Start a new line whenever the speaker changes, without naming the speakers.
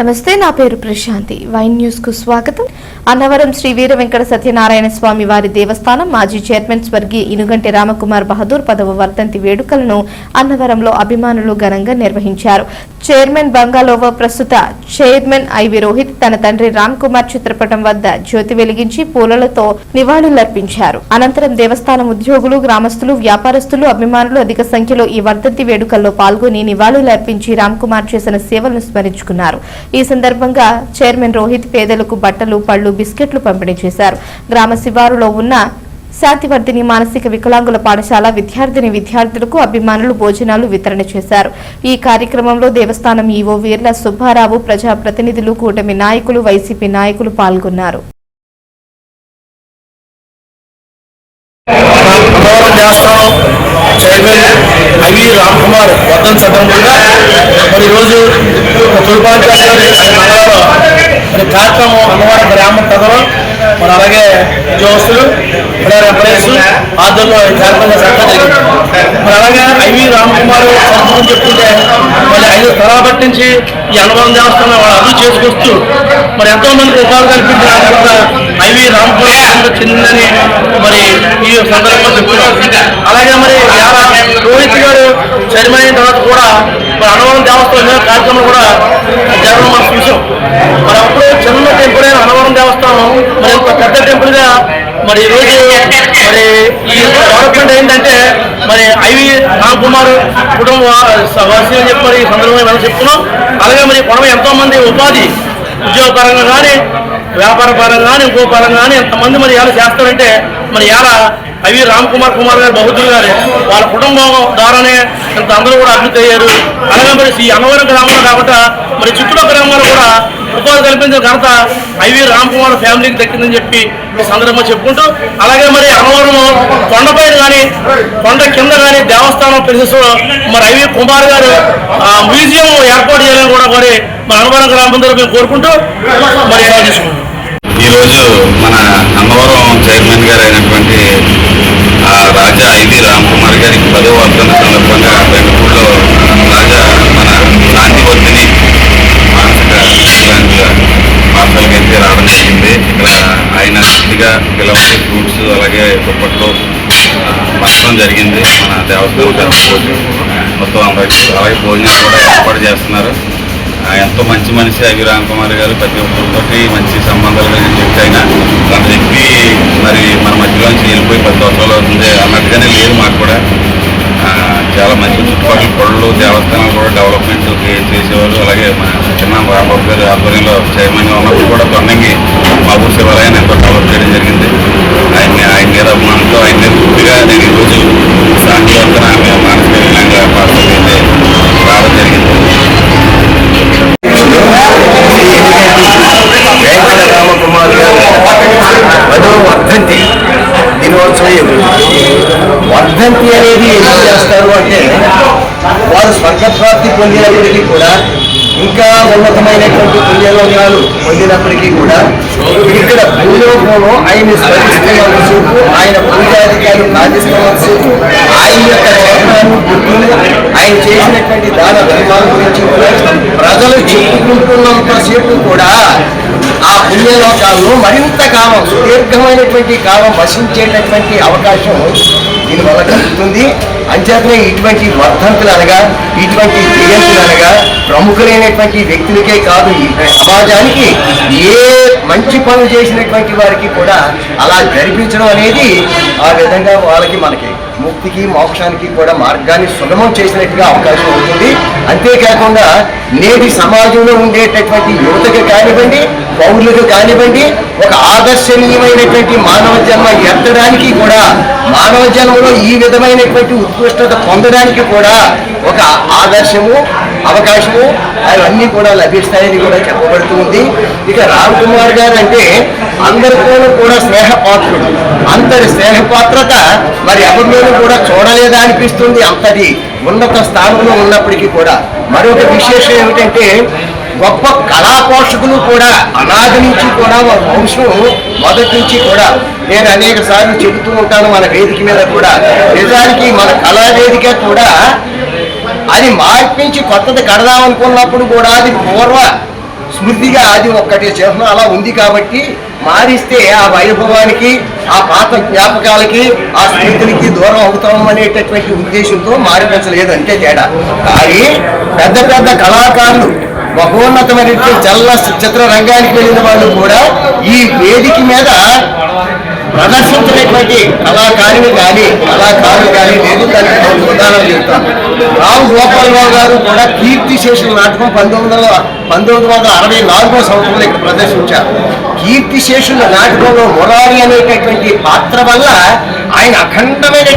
నమస్తే నా పేరు ప్రశాంతి. వైన్ న్యూస్కు స్వాగతం. అన్నవరం శ్రీ వీర వెంకట సత్యనారాయణ స్వామి వారి దేవస్థానం మాజీ చైర్మన్ స్వర్గీయ ఇనుగంటి రామకుమార్ బహదూర్ పదవ వర్ధంతి వేడుకలను అన్నవరంలో అభిమానులు ఘనంగా నిర్వహించారు. చైర్మన్ బంగాలోవ ప్రస్తుత చైర్మన్ ఐవి రోహిత్ తన తండ్రి రామ్ కుమార్ చిత్రపటం వద్ద జ్యోతి వెలిగించి పూలలతో నివాళులర్పించారు. అనంతరం దేవస్థానం ఉద్యోగులు గ్రామస్తులు వ్యాపారస్తులు అభిమానులు అధిక సంఖ్యలో ఈ వర్ధంతి వేడుకల్లో పాల్గొని నివాళులర్పించి రామ్ కుమార్ చేసిన సేవలను స్మరించుకున్నారు. ఈ సందర్భంగా చైర్మన్ రోహిత్ పేదలకు బట్టలు పళ్ళు బిస్కెట్లు పంపిణీ చేశారు. గ్రామ శివారులో ఉన్న శాంతివర్ధిని మానసిక వికలాంగుల పాఠశాల విద్యార్థిని విద్యార్థులకు అభిమానులు భోజనాలు వితరణ చేశారు. ఈ కార్యక్రమంలో దేవస్థానం ఈవో వీర్ల సుబ్బారావు ప్రజాప్రతినిధులు కూటమి నాయకులు వైసీపీ నాయకులు పాల్గొన్నారు
అన్నవరం దేవస్థానం చైర్మన్ ఐవి రామ్ కుమార్ వర్ధన్ సందర్భంగా మరి ఈరోజు తుర్పాంచారి మరి కార్యక్రమం అన్నవరం గ్రామ కథలో. మరి అలాగే ఉద్యోగస్తులు ఎంప్లాయీస్ ఆధ్వర్యంలో ఈ కార్యక్రమం జరగడం జరిగింది. మరి అలాగే ఐవి రామ్ కుమార్ చరిత్ర చెప్తుంటే మరి ఐదు తరాల నుంచి ఈ అన్నవరం దేవస్థానం వాళ్ళు అభివృద్ధి చేసుకొస్తూ మరి ఎంతో మందికి ఉపాధి కల్పించిన ఐవి రామ్ కుమార్ చెందిందని మరి ఈ సందర్భంగా చెప్తున్నాం అలాగే మరి ఇవాళ రోహిత్ గారు చైర్మన్ అయిన తర్వాత కూడా మరి అనవరం దేవస్థానం కార్యక్రమం కూడా జరగడం మనం చూసాం. మరి అప్పుడు చిన్న టెంపుల్ అయిన అనవరం దేవస్థానం మరి ఇంత పెద్ద టెంపుల్గా మరి ఈ రోజు మరి ఈ డెవలప్మెంట్ ఏంటంటే మరి ఐవి రామ్ కుమార్ కుటుంబ వాసి అని చెప్పి మరి ఈ సందర్భంగా మనం చెప్తున్నాం అలాగే మరి కొడవ ఎంతో మంది ఉపాధి ఉద్యోగ పరంగా కానీ వ్యాపార పరంగా కానీ ఇంకో పరంగా కానీ ఎంతమంది మరి ఎలా చేస్తారంటే మరి ఎలా అవి రామ్ కుమార్ కుమార్ గారు బహుద్దులు గారు వాళ్ళ కుటుంబం ద్వారానే ఇంత అందరూ కూడా అభివృద్ధి అయ్యారు. అలాగే మరి ఈ అన్నవరం గ్రామంలో కాకుండా మరి చుట్టూ గ్రామాలు కూడా ఉపాధి కల్పించిన ఘనత ఐవి రామ్ కుమార్ ఫ్యామిలీకి దక్కిందని చెప్పి ఈ సందర్భంగా చెప్పుకుంటూ అలాగే మరి అన్నవరం కొండపైన కానీ కొండ కింద కానీ దేవస్థానం మరి ఐవి కుమార్ గారు ఆ, మ్యూజియం ఏర్పాటు చేయాలని కూడా మరి మన అన్నవరం గ్రామం మేము కోరుకుంటూ మరి
ఈరోజు మన అన్నవరం చైర్మన్ గారు అయినటువంటి ఆ, రాజా ఐవి రామ్ కుమార్ గారికి పదవ వర్ధన సందర్భంగా బెంగళూరులో రాజా మన శాంతివర్తిని మానసిక వికలాంగుల పాఠశాలకి రావడం జరిగింది. ఇక్కడ ఆయన పూర్తిగా పిల్లలకి ఫ్రూట్స్ అలాగే దుప్పట్లు ఉత్సవం జరిగింది. మన దేవస్థానం తరఫు మొత్తం అందరికీ అలాగే భోజనాలు కూడా ఏర్పాటు చేస్తున్నారు. ఎంతో మంచి మనిషి అవి రామ్ కుమార్ గారు ప్రతి ఒక్కరితోటి మంచి సంబంధాలు కలిగిన వ్యక్తి అయినా తన వ్యక్తి మరి మన మధ్యలోంచి వెళ్ళిపోయి పది సంవత్సరాలు అవుతుంది అన్నట్టుగానే లేదు మాకు కూడా. చాలా మంచి చుట్టుపక్కల పళ్ళు దేవస్థానాలు కూడా డెవలప్మెంట్ చేసేవారు. అలాగే మన చిన్న రాంబాబు గారి ఆధ్వర్యంలో చైర్మన్గా ఉన్నప్పుడు కూడా తొండంగి మా ఊరు శివాలయాన్ని ఎంతో డెవలప్ చేయడం జరిగింది. ఆయన్ని ఆయన మీద ఆయన పూర్తిగా నేను ఈరోజు శాంతి వర్తన ఆమె మానసిక విధంగా పాఠశాల రావడం జరిగింది
రామకుమార్ గారు వర్ధంతి దినోత్సవం వర్ధంతి అనేది ఏం చేస్తారు అంటే వారు స్వర్గప్రాప్తి పొందినప్పటికీ కూడా ఇంకా ఉన్నతమైనటువంటి పుణ్యలోకాలు పొందినప్పటికీ కూడా ఇక్కడ భూలోకంలో ఆయన స్మరిస్తున్నంతసేపు ఆయన పూజాధికారులు ప్రార్థిస్తున్నంతసేపు ఆయన యొక్క చరణాలు గుర్తులు ఆయన చేసినటువంటి దాన ధర్మాల గురించి కూడా ప్రజలు చెప్పుకుంటున్నంతసేపు కూడా ఆ పుణ్యలోకాల్లో మరింత కాలం సుదీర్ఘమైనటువంటి కాలం వసించేటటువంటి అవకాశం దీనివల్ల కలుగుతుంది. అంచేతనే ఇటువంటి వర్ధంతులు అనగా ఇటువంటి జయంతులు అనగా ప్రముఖులైనటువంటి వ్యక్తులకే కాదు ఈ సమాజానికి ఏ మంచి పనులు చేసినటువంటి వారికి కూడా అలా జరిపించడం అనేది ఆ విధంగా వాళ్ళకి మనకి ముక్తికి మోక్షానికి కూడా మార్గాన్ని సులభం చేసినట్టుగా అవకాశం అవుతుంది అంతేకాకుండా నేటి సమాజంలో ఉండేటటువంటి యువతకు కానివ్వండి పౌరులకు కానివ్వండి ఒక ఆదర్శనీయమైనటువంటి మానవ జన్మ ఎత్తడానికి కూడా మానవ జన్మలో ఈ విధమైనటువంటి ఉత్కృష్టత పొందడానికి కూడా ఒక ఆదర్శము అవకాశము అవన్నీ కూడా లభిస్తాయని కూడా చెప్పబడుతుంది. ఇక రామ్ కుమార్ గారు అంటే అందరితోనూ కూడా స్నేహపాత్రుడు. అంతటి స్నేహపాత్రత మరి ఎవరిలోనూ కూడా చూడలేదా అనిపిస్తుంది అంతటి ఉన్నత స్థానంలో ఉన్నప్పటికీ కూడా. మరొక విశేషం ఏమిటంటే గొప్ప కళా పోషకులు కూడా అనాది నుంచి కూడా వారి వంశం మొదటి నుంచి కూడా నేను అనేక సార్లు చెబుతూ ఉంటాను మన వేదిక మీద కూడా. నిజానికి మన కళా వేదిక కూడా అది మార్పించి కొత్తది కడదామనుకున్నప్పుడు కూడా అది పూర్వ స్మృతిగా అది ఒక్కటి చిహ్నం అలా ఉంది కాబట్టి మారిస్తే ఆ వైభవానికి ఆ పాత జ్ఞాపకాలకి ఆ స్మృతులకి దూరం అవుతాం అనేటటువంటి ఉద్దేశంతో మారిపించలేదు అంతే తేడా. కానీ పెద్ద పెద్ద కళాకారులు మహోన్నతమైనటువంటి చల్ల చిత్ర రంగానికి వెళ్ళిన వాళ్ళు కూడా ఈ వేదిక మీద ప్రదర్శించినటువంటి కళాకారిని కానీ కళాకారులు కానీ లేదు. దానికి ఉదాహరణ చెప్తాను. రావు గోపాలరావు గారు కూడా కీర్తి శేషుల నాటకం పంతొమ్మిది వందల పంతొమ్మిది వందల అరవై నాలుగో సంవత్సరంలో ఇక్కడ ప్రదర్శించారు. కీర్తి శేషుల నాటకంలో మురారి అనేటటువంటి పాత్ర వల్ల ఆయన అఖండమైన